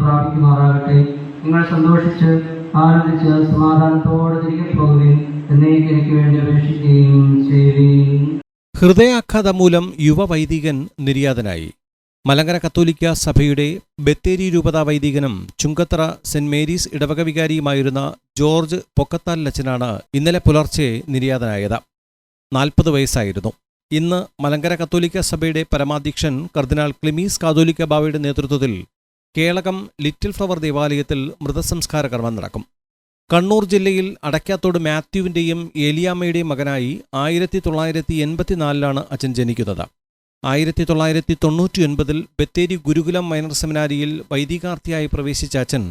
പ്രാപിക്കുമാറാകട്ടെ നിങ്ങൾ സന്തോഷിച്ച് ആനന്ദിച്ച് സമാധാനത്തോടെ തിരികെ പോകുകയും എന്നേക്ക് എനിക്ക് വേണ്ടി അപേക്ഷിക്കുകയും ചെയ്യുകയും ഹൃദയാഘാതം മൂലം യുവവൈദികൻ നിര്യാതനായി. മലങ്കര കത്തോലിക്ക സഭയുടെ ബത്തേരി രൂപതാ വൈദികനും ചുങ്കത്തറ സെന്റ് മേരീസ് ഇടവക വികാരിയുമായിരുന്ന ജോർജ് പൊക്കത്താൽ ലച്ചനാണ് ഇന്നലെ പുലർച്ചെ നിര്യാതനായത്. നാൽപ്പത് വയസ്സായിരുന്നു. ഇന്ന് മലങ്കര കത്തോലിക്ക സഭയുടെ പരമാധ്യക്ഷൻ കർദിനാൾ ക്ലിമീസ് കാതോലിക്ക ബാവയുടെ നേതൃത്വത്തിൽ കേളകം ലിറ്റിൽ ഫ്ലവർ ദേവാലയത്തിൽ മൃതസംസ്കാര കർമ്മം നടക്കും. കണ്ണൂർ ജില്ലയിൽ അടയ്ക്കാത്തോട് മാത്യുവിന്റെയും ഏലിയാമ്മയുടെയും മകനായി ആയിരത്തി തൊള്ളായിരത്തി എൺപത്തിനാലിലാണ് അച്ഛൻ ജനിക്കുന്നത്. ആയിരത്തി തൊള്ളായിരത്തി തൊണ്ണൂറ്റി ഒൻപതിൽ ബത്തേരി ഗുരുകുലം മൈനർ സെമിനാരിയിൽ വൈദികാർത്ഥിയായി പ്രവേശിച്ച അച്ഛൻ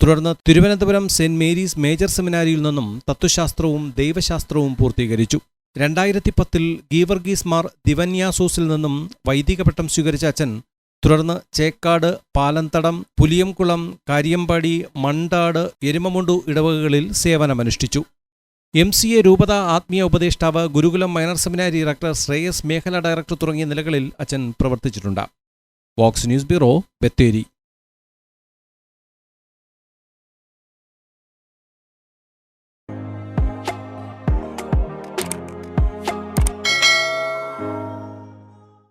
തുടർന്ന് തിരുവനന്തപുരം സെന്റ് മേരീസ് മേജർ സെമിനാരിയിൽ നിന്നും തത്വശാസ്ത്രവും ദൈവശാസ്ത്രവും പൂർത്തീകരിച്ചു. രണ്ടായിരത്തി പത്തിൽ ഗീവർഗീസ് മാർ ദിവന്യാസോസിൽ നിന്നും വൈദിക പട്ടം സ്വീകരിച്ച അച്ഛൻ തുടർന്ന് ചേക്കാട് പാലന്തടം പുലിയംകുളം കാര്യമ്പാടി മണ്ടാട് എരുമമുണ്ടു ഇടവകകളിൽ സേവനമനുഷ്ഠിച്ചു. എം സി എ രൂപത ആത്മീയ ഉപദേഷ്ടാവ് Gurukulam minor seminary director Shreyas മേഖല ഡയറക്ടർ തുടങ്ങിയ നിലകളിൽ അച്ഛൻ പ്രവർത്തിച്ചിട്ടുണ്ട്. Vox news bureau Bathery.